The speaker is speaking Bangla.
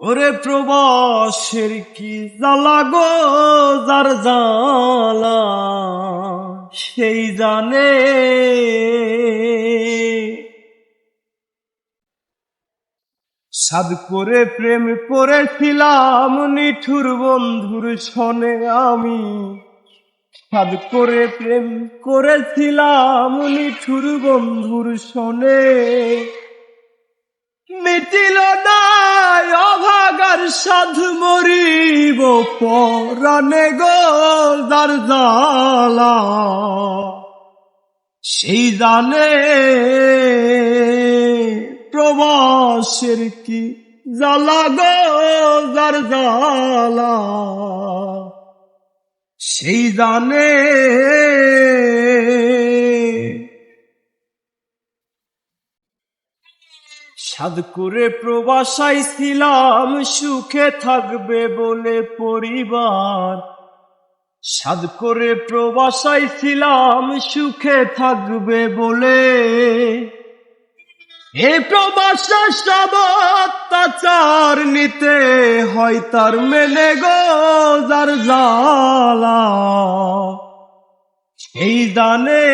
ওরে প্রবাসের কি জ্বালা গো, যার জ্বালা সেই জানে। সাদ করে প্রেম করেছিলাম নিঠুর বন্ধুর সনে আমি। সাদ করে প্রেম করেছিলাম নিঠুর বন্ধুর সনে। মিটিল অভাগার সাধু মরিব পরানে গো যার জ্বালা সেই জানে প্রবাসের কি জ্বালা গো যার জ্বালা সেই জানে সাদ করে প্রবাসাই ছিলাম, সুখে থাকবে বলে পরিবার। সাদ করে প্রবাসাই ছিলাম, সুখে থাকবে বলে। এ প্রবাসা সব অত্যাচার নিতে হয় তার মেনে গো জ্বালা। সেই জানে